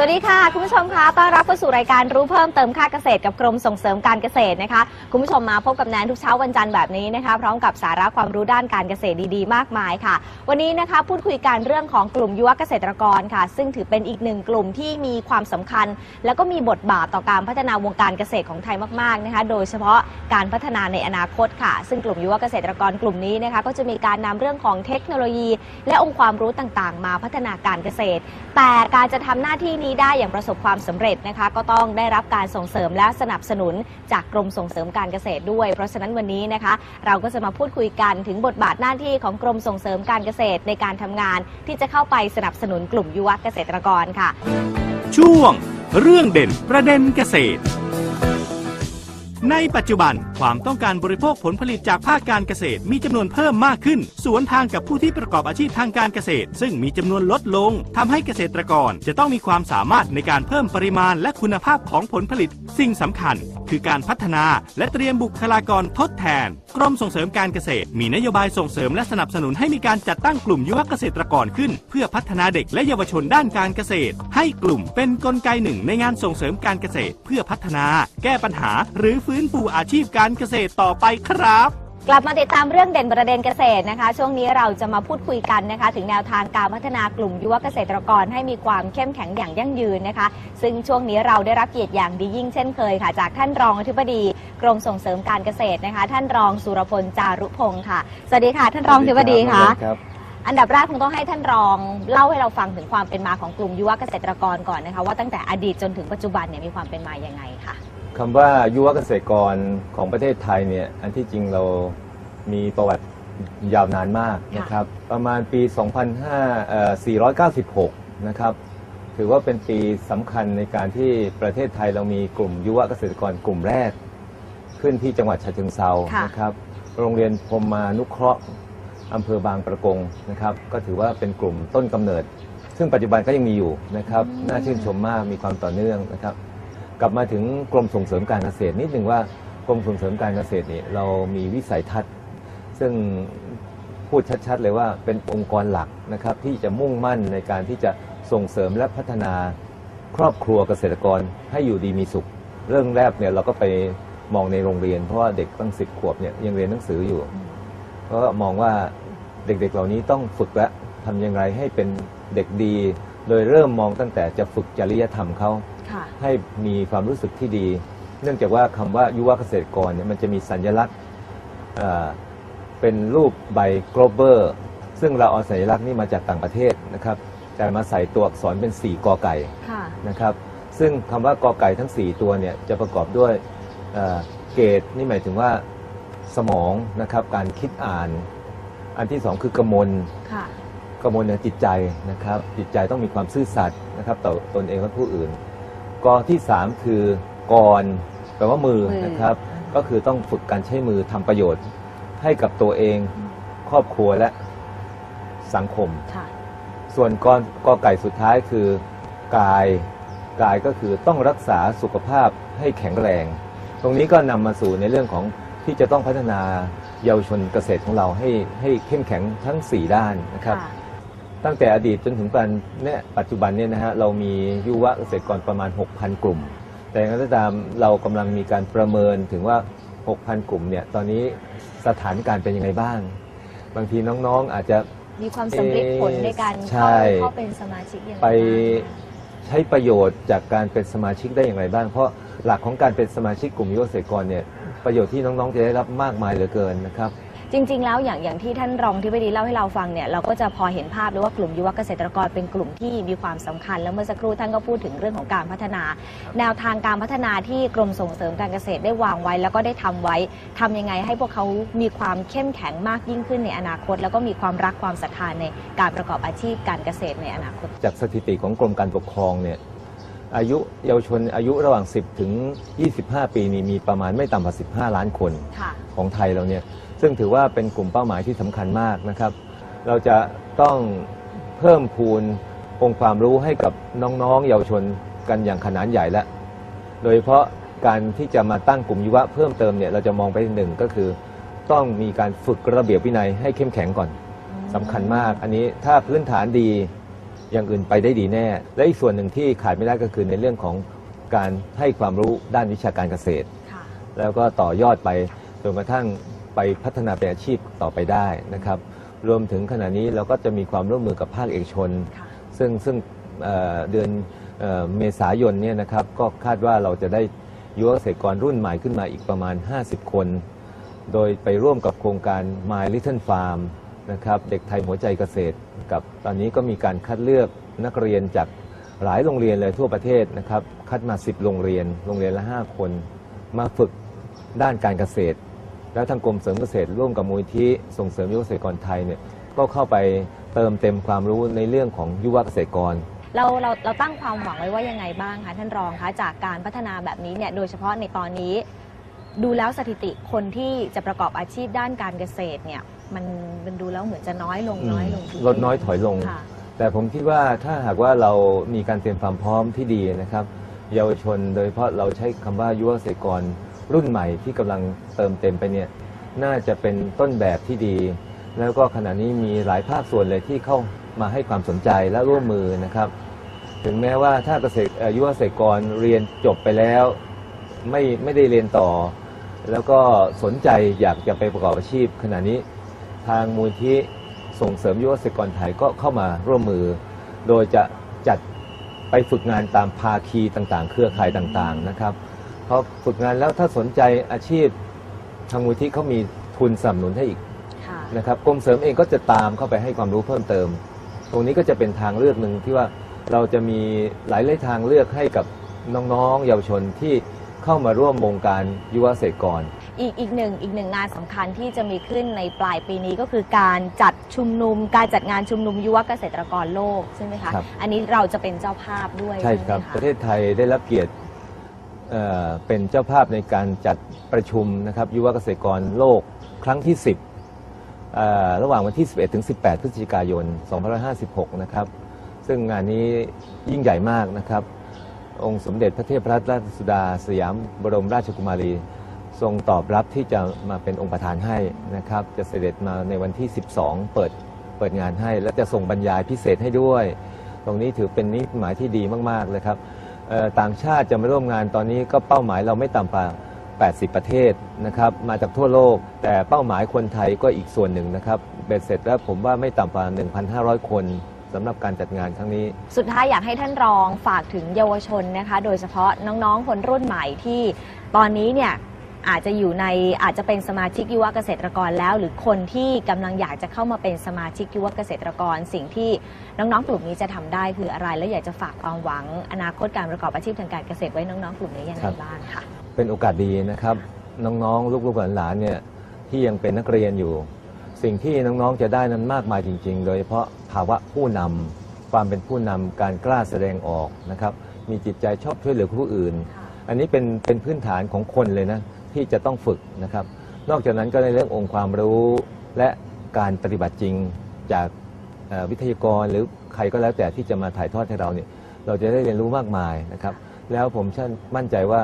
สวัสดีค่ะ คุณผู้ชมคะต้อนรับเข้าสู่รายการรู้เพิ่มเติมค่าเกษตรกับกรมส่งเสริมการเกษตรนะคะ คุณผู้ชมมาพบกับแนนทุกเช้าวันจันทร์แบบนี้นะคะ พร้อมกับสาระความรู้ด้านการเกษตรดีๆ มากมายค่ะ วันนี้นะคะพูดคุยกันเรื่องของกลุ่มยุวเกษตรกรค่ะ ซึ่งถือเป็นอีกหนึ่งกลุ่มที่มีความสำคัญ แล้วก็มีบทบาทต่อการพัฒนาวงการเกษตรของไทยมากๆนะคะ โดยเฉพาะการพัฒนาในอนาคตค่ะ ซึ่งกลุ่มยุวเกษตรกรกลุ่มนี้นะคะ ก็จะมีการนำเรื่องของเทคโนโลยี และองค์ความรู้ต่างๆ มาพัฒนาการเกษตร แต่การจะทำหน้าที่นี้ได้อย่างประสบความสำเร็จนะคะ ก็ต้องได้รับการส่งเสริมและสนับสนุนจากกรมส่งเสริมการเกษตรด้วย เพราะฉะนั้นวันนี้นะคะ เราก็จะมาพูดคุยกันถึงบทบาทหน้าที่ของกรมส่งเสริมการเกษตรในการทำงาน ที่จะเข้าไปสนับสนุนกลุ่มยุวเกษตรกรค่ะ ช่วง เรื่องเด่นประเด็นเกษตร ในปัจจุบันความต้องการบริโภคผลผลิตจากภาคการเกษตรมีจำนวนเพิ่มมากขึ้น สวนทางกับผู้ที่ประกอบอาชีพทางการเกษตร ซึ่งมีจำนวนลดลงทำให้เกษตรกรจะต้องมีความสามารถในการเพิ่มปริมาณและคุณภาพของผลผลิต สิ่งสำคัญ คือการพัฒนาและเตรียมบุคลากรทดแทน กรมส่งเสริมการเกษตร มีนโยบายส่งเสริมและสนับสนุนให้มีการจัดตั้งกลุ่มยุวเกษตรกรขึ้น เพื่อพัฒนาเด็กและเยาวชนด้านการเกษตร ให้กลุ่มเป็นกลไกหนึ่งในงานส่งเสริมการเกษตร เพื่อพัฒนา แก้ปัญหา หรือฟื้นฟูอาชีพการเกษตรต่อไปครับ กลับมาติดตามเรื่องเด่นประเด็นเกษตรนะคะ ช่วงนี้เราจะมาพูดคุยกันนะคะ ถึงแนวทางการพัฒนากลุ่มยุวเกษตรกรให้มีความเข้มแข็งอย่างยั่งยืนนะคะ ซึ่งช่วงนี้เราได้รับเกียรติอย่างดียิ่งเช่นเคยค่ะ จากท่านรองอธิบดีกรมส่งเสริมการเกษตรนะคะ ท่านรองสุรพลจารุพงศ์ค่ะสวัสดีค่ะ ท่านรองอธิบดีค่ะ ครับ อันดับแรกคงต้องให้ท่านรองเล่าให้เราฟังถึงความเป็นมาของกลุ่มยุวเกษตรกรก่อนนะคะ ว่าตั้งแต่อดีตจนถึงปัจจุบันเนี่ยมีความเป็นมาอย่างไงค่ะ คำว่ายุวเกษตรกรของประเทศไทยเนี่ยอันที่จริงเรามีประวัติยาวนานมากนะครับ ประมาณปี 2500เอ่อ496 นะครับ ถือว่าเป็นปีสำคัญในการที่ประเทศไทยเรามีกลุ่มยุวเกษตรกรกลุ่มแรก ขึ้นที่จังหวัดฉะเชิงเซาค่ะนะครับ โรงเรียนพรหมานุเคราะห์อำเภอบางประกงนะครับ ก็ถือว่าเป็นกลุ่มต้นกำเนิด ซึ่งปัจจุบันก็ยังมีอยู่นะครับ น่าชื่นชมมากมีความต่อเนื่องนะครับ กลับมาถึงกรมส่งเสริมการเกษตรนิดหนึ่งว่ากรมส่งเสริมการเกษตรนี่เรามีวิสัยทัศน์ ซึ่งพูดชัดๆเลยว่าเป็นองค์กรหลักนะครับที่จะมุ่งมั่นในการที่จะส่งเสริมและพัฒนาครอบครัวเกษตรกรให้อยู่ดีมีสุข เรื่องแรกเนี่ยเราก็ไปมองในโรงเรียน เพราะว่าเด็กตั้งสิบขวบเนี่ยยังเรียนหนังสืออยู่ก็มองว่าเด็กๆเหล่านี้ต้องฝึกและทำอย่างไรให้เป็นเด็กดี โดยเริ่มมองตั้งแต่จะฝึกจริยธรรมเขา ให้มีความรู้สึกที่ดี เนื่องจากว่าคำว่ายุวเกษตรกรเนี่ยมันจะมีสัญลักษณ์เอ่อเป็นรูปใบโกลเบอร์ ซึ่งเราเอาสัญลักษณ์นี้มาจากต่างประเทศนะครับ แต่มาใส่ตัวอักษรเป็น4กอไก่ ค่ะ นะครับซึ่งคำว่ากอไก่ทั้ง 4 ตัวเนี่ยจะประกอบด้วยเอ่อเกตนี่หมายถึงว่าสมองนะครับการคิดอ่าน อันที่สองคือกมลค่ะ กมลเนี่ยจิตใจนะครับจิตใจต้องมีความซื่อสัตย์นะครับต่อตนเองและผู้อื่น กอที่สามคือกรแปลว่ามือมือ นะครับ ก็คือต้องฝึกการใช้มือทำประโยชน์ ให้กับตัวเองครอบครัวและสังคม ค่ะ ส่วนกอกอไก่สุดท้ายคือกายกายก็คือต้องรักษาสุขภาพให้แข็งแรง ตรงนี้ก็นำมาสู่ในเรื่องของที่จะต้องพัฒนาเยาวชนเกษตรของเราให้ให้เข้มแข็งทั้ง 4 ด้านนะครับ ค่ะ ตั้งแต่อดีตจนถึงปัจจุบันเนี่ยปัจจุบันเนี่ยนะฮะเรามียุวเกษตรกรประมาณ 6,000 กลุ่ม แต่อย่างไรก็ตามเรากำลังมีการประเมินถึงว่า 6,000 กลุ่มเนี่ยตอนนี้สถานการณ์เป็นยังไงบ้าง บางทีน้องๆอาจจะมีความสำเร็จผลในการใช่เข้าเข้าเป็นสมาชิกอย่างไรไปบ้าง ใช้ประโยชน์จากการเป็นสมาชิกได้อย่างไรบ้าง เพราะหลักของการเป็นสมาชิกกลุ่มยุวเกษตรกรเนี่ยประโยชน์ที่น้องๆจะได้รับมากมายเหลือเกินนะครับ จริง ๆ แล้วอย่างอย่างที่ท่านรองที่ดีเล่าให้เราฟังเนี่ยเราก็จะพอเห็นภาพเลยว่ากลุ่มยุวเกษตรกรเป็นกลุ่มที่มีความสำคัญ แล้วเมื่อสักครู่ท่านก็พูดถึงเรื่องของการพัฒนา แนวทางการพัฒนาที่กรมส่งเสริมการเกษตรได้วางไว้ แล้วก็ได้ทำไว้ทำยังไงให้พวกเขามีความเข้มแข็งมากยิ่งขึ้นในอนาคต แล้วก็มีความรักความศรัทธาในการประกอบอาชีพการเกษตรในอนาคต จากสถิติของกรมการปกครองเนี่ยอายุเยาวชนอายุระหว่าง 10 ถึง 25 ปีนี้มีประมาณไม่ต่ำกว่า 15 ล้านคนค่ะของไทยเราเนี่ย ซึ่งถือว่าเป็นกลุ่มเป้าหมายที่สำคัญมากนะครับ เราจะต้องเพิ่มพูนองค์ความรู้ให้กับน้องๆ เยาวชนกันอย่างขนาดใหญ่แล้วโดยเฉพาะการที่จะมาตั้งกลุ่มยุวะเพิ่มเติมเนี่ยเราจะมองไปหนึ่งก็คือ ต้องมีการฝึกระเบียบวินัยให้เข้มแข็งก่อนสำคัญมาก อันนี้ถ้าพื้นฐานดีอย่างอื่นไปได้ดีแน่ และอีกส่วนหนึ่งที่ขาดไม่ได้ก็คือในเรื่องของการให้ความรู้ด้านวิชาการเกษตรค่ะแล้วก็ต่อยอดไปจนกระทั่ง ไปพัฒนาเป็นอาชีพต่อไปได้นะครับ รวมถึงขณะนี้เราก็จะมีความร่วมมือกับภาคเอกชนค่ะซึ่งซึ่งเอ่อเดือนเอ่อเมษายนเนี่ยนะครับก็คาดว่าเราจะได้ยุวเกษตรกรรุ่นใหม่ขึ้นมาอีกประมาณ 50 คน โดยไปร่วมกับโครงการ My Little Farm นะครับเด็กไทยหัวใจเกษตรกับตอนนี้ก็มีการคัดเลือกนักเรียนจากหลายโรงเรียนเลยทั่วประเทศนะครับ คัดมา 10 โรงเรียน โรงเรียนละ 5 คน มาฝึกด้านการเกษตร แล้วทางกรมเสริมเกษตรร่วมกับมูลที่ส่งเสริมยุวเกษตรกรไทยเนี่ยก็เข้าไปเติมเต็มความรู้ในเรื่องของยุวเกษตรกร เราเราเราตั้งความหวังไว้ว่ายังไงบ้างคะท่านรองคะจากการพัฒนาแบบนี้เนี่ยโดยเฉพาะในตอนนี้ ดูแล้วสถิติคนที่จะประกอบอาชีพด้านการเกษตรเนี่ยมันมันดูแล้วเหมือนจะน้อยลงอืมน้อยลงทุกทีลดน้อยถอยลง ค่ะ แต่ผมคิดว่าถ้าหากว่าเรามีการเตรียมความพร้อมที่ดีนะครับ เยาวชนโดยเฉพาะเราใช้คำว่ายุวเกษตรกร รุ่นใหม่ที่กำลังเติมเต็มไปเนี่ยน่าจะเป็นต้นแบบที่ดี แล้วก็ขณะนี้มีหลายภาคส่วนเลยที่เข้ามาให้ความสนใจและร่วมมือนะครับ ถึงแม้ว่าถ้าเกษตรยุวเกษตรกรเรียนจบไปแล้ว ไม่ไม่ได้เรียนต่อ แล้วก็สนใจอยากจะไปประกอบอาชีพ ขณะนี้ทางมูลที่ส่งเสริมยุวเกษตรกรไทยก็เข้ามาร่วมมือ โดยจะจัดไปฝึกงานตามภาคีต่างๆ เครือข่ายต่างๆนะครับ พอฝึกงานแล้วถ้าสนใจอาชีพทางมูลที่เขามีทุนสนับสนุนให้อีกค่ะนะครับกรมเสริมเองก็จะตามเข้าไปให้ความรู้เพิ่มเติม ตรงนี้ก็จะเป็นทางเลือกหนึ่งที่ว่าเราจะมีหลายเลทางเลือกให้กับน้องๆ เยาวชนที่เข้ามาร่วมวงการยุวเกษตรกร อีกอีกหนึ่งอีกหนึ่งงานสำคัญที่จะมีขึ้นในปลายปีนี้ก็คือการจัดชุมนุม การจัดงานชุมนุมยุวเกษตรกรโลกใช่ไหมคะ ครับ อันนี้เราจะเป็นเจ้าภาพด้วยใช่ครับไหมะประเทศไทยได้รับเกียรติ เป็นเจ้าภาพในการจัดประชุมนะครับยุวเกษตรกรโลกครั้งที่ 10 ระหว่างวันที่ 11 ถึง 18 พฤศจิกายน 2556 นะครับ ซึ่งงานนี้ยิ่งใหญ่มากนะครับ องค์สมเด็จพระเทพรัตนราชสุดา สยามบรมราชกุมารี ทรงตอบรับที่จะมาเป็นองค์ประธานให้นะครับ จะเสด็จมาในวันที่ 12 เปิดเปิดงานให้ และจะส่งบรรยายพิเศษให้ด้วย ตรงนี้ถือเป็นนิหมายที่ดีมาก ๆ เลยครับ ต่างชาติจะมาร่วมงานตอนนี้ก็เป้าหมายเราไม่ต่ำกว่า 80 ประเทศนะครับ มาจากทั่วโลก แต่เป้าหมายคนไทยก็อีกส่วนหนึ่งนะครับเบ็ดเสร็จแล้วผมว่าไม่ต่ำกว่า 1,500 คนสำหรับการจัดงานครั้งนี้ สุดท้ายอยากให้ท่านรองฝากถึงเยาวชนนะคะ โดยเฉพาะน้องๆ คนรุ่นใหม่ที่ตอนนี้เนี่ย อาจจะอยู่ในอาจจะเป็นสมาชิกยุวเกษตรกรแล้ว หรือคนที่กำลังอยากจะเข้ามาเป็นสมาชิกยุวเกษตรกร สิ่งที่น้องๆกลุ่มนี้จะทำได้คืออะไร และอยากจะฝากความหวัง อนาคตการประกอบอาชีพทางการเกษตรไว้น้องๆกลุ่มนี้ยังไงครับบ้างค่ะเป็นโอกาสดีนะครับน้องๆลูกๆหลานๆเนี่ยที่ยังเป็นนักเรียนอยู่ สิ่งที่น้องๆจะได้นั้นมากมายจริง ๆ โดยเฉพาะภาวะผู้นำความเป็นผู้นำการกล้าแสดงออกนะครับมีจิตใจชอบช่วยเหลือผู้อื่น อันนี้เป็นเป็นพื้นฐานของคนเลยนะ ที่จะต้องฝึกนะครับ นอกจากนั้นก็ในเรื่ององค์ความรู้และการปฏิบัติจริงจากวิทยากรหรือใครก็แล้วแต่ที่จะมาถ่ายทอดให้เราเนี่ยเราจะได้เรียนรู้มากมายนะครับ แล้วผมเชื่อมั่นใจว่า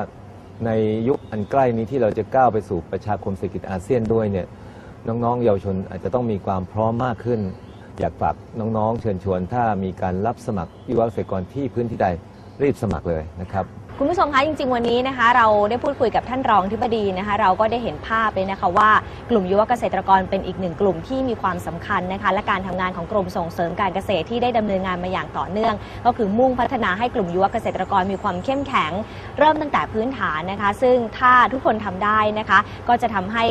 ในยุคอันใกล้นี้ที่เราจะก้าวไปสู่ประชาคมเศรษฐกิจอาเซียนด้วยเนี่ยน้องๆ เยาวชนอาจจะต้องมีความพร้อมมากขึ้น อยากฝากน้องๆ เชิญชวน ถ้ามีการรับสมัครยุวเกษตรกรที่พื้นที่ใดรีบสมัครเลยนะครับ คุณผู้ชมคะจริง ๆ วันนี้นะคะ เราได้พูดคุยกับท่านรองทิบดีนะคะ เราก็ได้เห็นภาพเลยนะคะว่ากลุ่มยุวเกษตรกรเป็นอีกหนึ่งกลุ่มที่มีความสำคัญนะคะ และการทำงานของกรมส่งเสริมการเกษตรที่ได้ดำเนินงานมาอย่างต่อเนื่อง ก็คือมุ่งพัฒนาให้กลุ่มยุวเกษตรกรมีความเข้มแข็ง เริ่มตั้งแต่พื้นฐานนะคะ ซึ่งถ้าทุกคนทำได้นะคะ ก็จะทำให้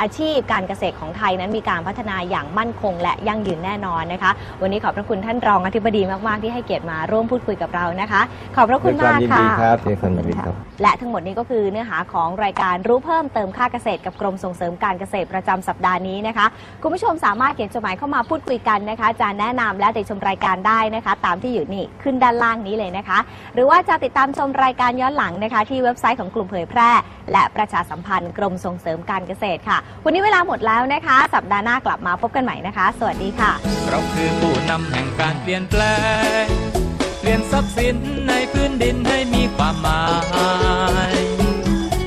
อาชีพการเกษตรของไทยนั้นมีการพัฒนาอย่างมั่นคง และยั่งยืนแน่นอนนะคะ วันนี้ขอบพระคุณท่านรองอธิบดีมากๆที่ให้เกียรติมาร่วมพูดคุยกับเรานะคะ ขอบพระคุณมากค่ะดีครับด้วยความยินดีครับ และทั้งหมดนี้ก็คือเนื้อหาของรายการรู้เพิ่มเติมค่าเกษตรกับกรมส่งเสริมการเกษตรประจำสัปดาห์นี้นะคะ คุณผู้ชมสามารถเขียนจดหมายเข้ามาพูดคุยกันนะคะจะแนะนำและติดชมรายการได้นะคะ ตามที่อยู่นี่ขึ้นด้านล่างนี้เลยนะคะ หรือว่าจะติดตามชมรายการย้อนหลังนะคะ ที่เว็บไซต์ของกลุ่มเผยแพร่ และประชาสัมพันธ์กรมส่งเสริมการเกษตรค่ะ วันนี้เวลาหมดแล้วนะคะ สัปดาห์หน้ากลับมาพบกันใหม่นะคะ สวัสดีค่ะเราคือผู้นำแห่งการเปลี่ยนแปลง เปลี่ยนทรัพย์สินในพื้นดินให้มีความหมาย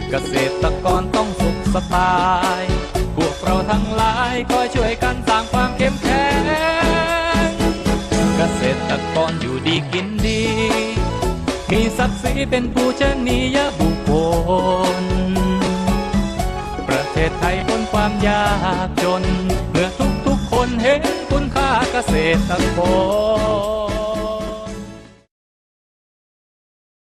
เกษตรกรต้องสุขสบาย พวกเราทั้งหลายคอยช่วยกันสร้างความเข้มแข็ง เกษตรกรอยู่ดีกินดี มีศักดิ์ศรีเป็นผู้ชนียบุคคล ประเทศไทยพ้นความยากจน เมื่อทุกๆคนเห็นคุณค่าเกษตรกร